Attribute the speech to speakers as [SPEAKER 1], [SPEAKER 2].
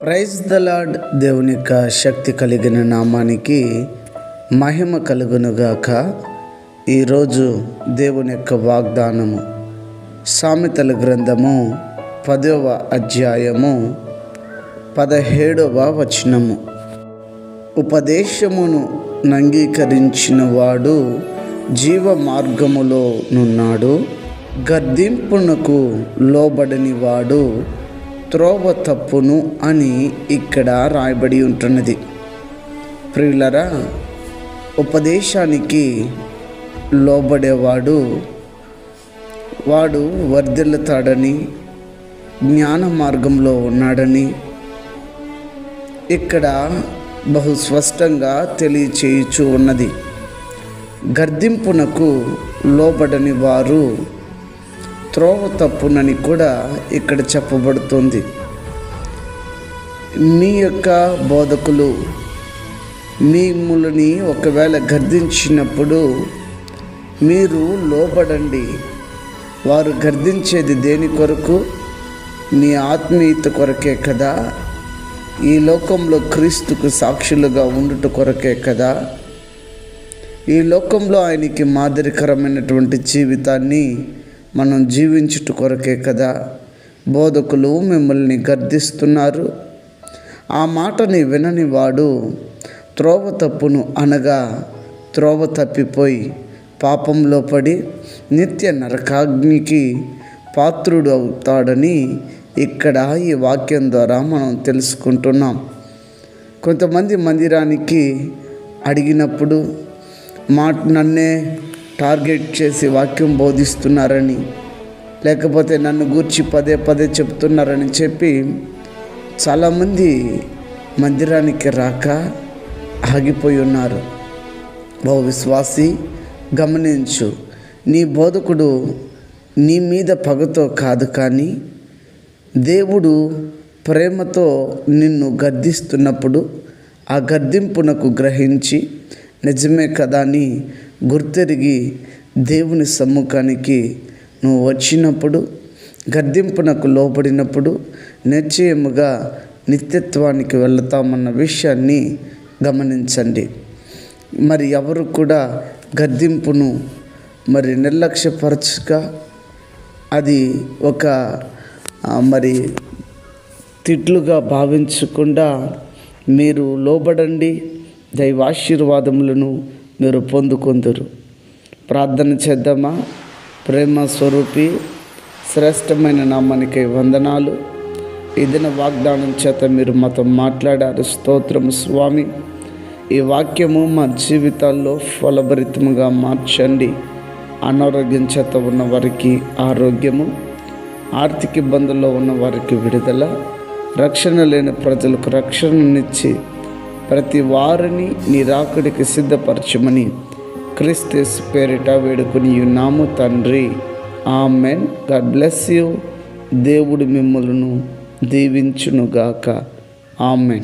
[SPEAKER 1] Praise the lord దేవుని యొక్క శక్తి కలిగిన నామానికి మహిమ కలుగునుగాక. ఈరోజు దేవుని యొక్క వాగ్దానము సామెతల గ్రంథము పదవ అధ్యాయము పదహేడవ వచనము. ఉపదేశమును నంగీకరించిన వాడు జీవ మార్గములో నున్నాడు గర్దింపునకు లోబడని వాడు త్రోవ తప్పును అని ఇక్కడ రాయబడి ఉంటున్నది. ప్రియులరా ఉపదేశానికి లోబడేవాడు వాడు వర్ధిల్లుతాడని జ్ఞాన మార్గంలో ఉన్నాడని ఇక్కడ బహు స్పష్టంగా తెలియచేయుచు ఉన్నది. గర్దింపునకు లోబడని వారు త్రోవ తప్పునని కూడా ఇక్కడ చెప్పబడుతుంది. మీ యొక్క బోధకులు మిమ్ములని ఒకవేళ గర్దించినప్పుడు మీరు లోబడండి. వారు గర్దించేది దేని కొరకు? మీ ఆత్మీయత కొరకే కదా? ఈ లోకంలో క్రీస్తుకు సాక్షులుగా ఉండుట కొరకే కదా? ఈ లోకంలో ఆయనకి మాదిరికరమైనటువంటి జీవితాన్ని మనం జీవించుట కొరకే కదా. బోధకులు మిమ్మల్ని గర్దిస్తున్నారు ఆ మాటని వినని వాడు త్రోవ తప్పును అనగా త్రోవ తప్పిపోయి పాపంలో పడి నిత్య నరకాగ్నికి పాత్రుడు అవుతాడని ఇక్కడ ఈ వాక్యం ద్వారా మనం తెలుసుకుంటున్నాం. కొంతమంది మందిరానికి అడిగినప్పుడు మాట నన్నే టార్గెట్ చేసి వాక్యం బోధిస్తున్నారని లేకపోతే నన్ను గూర్చి పదే పదే చెప్తున్నారని చెప్పి చాలామంది మందిరానికి రాక ఆగిపోయి ఉన్నారు. ఓ విశ్వాసి గమనించు నీ బోధకుడు నీ మీద పగతో కాదు కానీ దేవుడు ప్రేమతో నిన్ను గద్దిస్తున్నప్పుడు ఆ గద్దింపునకు గ్రహించి నిజమే కదా అని గుర్తెరిగి దేవుని సమ్ముఖానికి నువ్వు వచ్చినప్పుడు గర్దింపునకు లోపడినప్పుడు నిశ్చయముగా నిత్యత్వానికి వెళతామన్న విషయాన్ని గమనించండి. మరి ఎవరు కూడా గర్దింపును మరి నిర్లక్ష్యపరచగా అది ఒక మరి తిట్లుగా భావించకుండా మీరు లోబడండి దైవాశీర్వాదములను మీరు పొందుకుందరు. ప్రార్థన చేద్దామా? ప్రేమ స్వరూపి శ్రేష్టమైన నామానికి వందనాలు. ఇదిన వాగ్దానం చేత మీరు మాతో మాట్లాడారు. స్తోత్రం స్వామి. ఈ వాక్యము మా జీవితాల్లో ఫలభరితముగా మార్చండి. అనారోగ్యం చేత ఉన్న వారికి ఆరోగ్యము ఆర్థిక ఇబ్బందుల్లో ఉన్న వారికి విడుదల రక్షణ లేని ప్రజలకు రక్షణనిచ్చి ప్రతి వారిని నీ రాకుడికి సిద్ధపరచమని క్రిస్తస్ పేరిట వేడుకుని ఉన్నాము తండ్రి. ఆమెన్. God bless you. దేవుడు మిమ్మలను దీవించునుగాక. ఆమెన్.